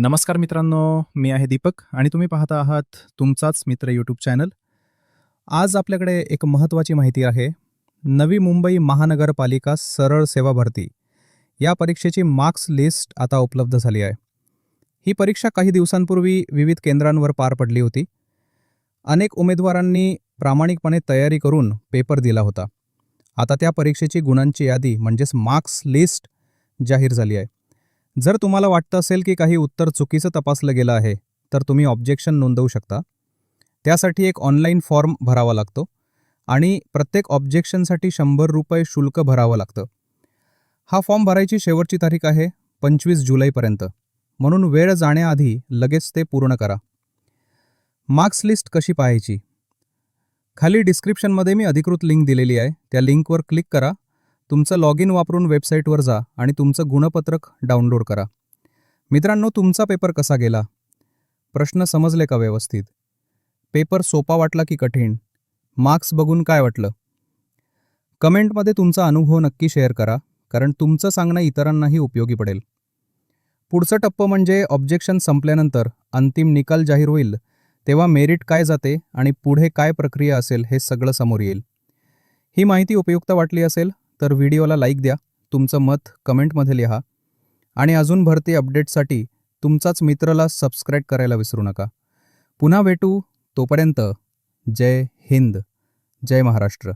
नमस्कार मित्रांनो मी आहे दीपक आणि तुम्ही पाहता आहात तुमचाच मित्र यूट्यूब चॅनल आज आपल्याकडे एक महत्त्वाची माहिती आहे नवी मुंबई महानगरपालिका सरळ सेवा भरती. या परीक्षेची मार्क्स लिस्ट आता उपलब्ध झाली आहे. ही परीक्षा काही दिवसांपूर्वी विविध केंद्रांवर पार पडली होती. अनेक उमेदवारांनी प्रामाणिकपणे तयारी करून पेपर दिला होता. आता त्या परीक्षेची गुणांची यादी म्हणजेच मार्क्स लिस्ट जाहीर झाली आहे. जर तुम्हाला वाटतं असेल की काही उत्तर चुकीचं तपासलं गेलं आहे तर तुम्ही ऑब्जेक्शन नोंदवू शकता. त्यासाठी एक ऑनलाईन फॉर्म भरावा लागतो आणि प्रत्येक ऑब्जेक्शनसाठी शंभर रुपये शुल्क भरावं लागतं. हा फॉर्म भरायची शेवटची तारीख आहे पंचवीस जुलैपर्यंत. म्हणून वेळ जाण्याआधी लगेच ते पूर्ण करा. मार्क्स लिस्ट कशी पाहायची? खाली डिस्क्रिप्शनमध्ये मी अधिकृत लिंक दिलेली आहे त्या लिंकवर क्लिक करा तुमचं लॉग इन वापरून वेबसाईटवर जा आणि तुमचं गुणपत्रक डाउनलोड करा. मित्रांनो तुमचा पेपर कसा गेला? प्रश्न समजले का व्यवस्थित? पेपर सोपा वाटला की कठीण? मार्क्स बघून काय वाटलं? कमेंटमध्ये तुमचा अनुभव नक्की शेअर करा कारण तुमचं सांगणं इतरांनाही उपयोगी पडेल. पुढचं टप्पं म्हणजे ऑब्जेक्शन संपल्यानंतर अंतिम निकाल जाहीर होईल तेव्हा मेरिट काय जाते आणि पुढे काय प्रक्रिया असेल हे सगळं समोर येईल. ही माहिती उपयुक्त वाटली असेल तर व्हिडिओला लाईक द्या तुमचं मत कमेंटमध्ये लिहा. आणि अजून भरती अपडेटसाठी तुमचाच मित्रला सबस्क्राईब करायला विसरू नका. पुन्हा भेटू तोपर्यंत जय हिंद जय महाराष्ट्र.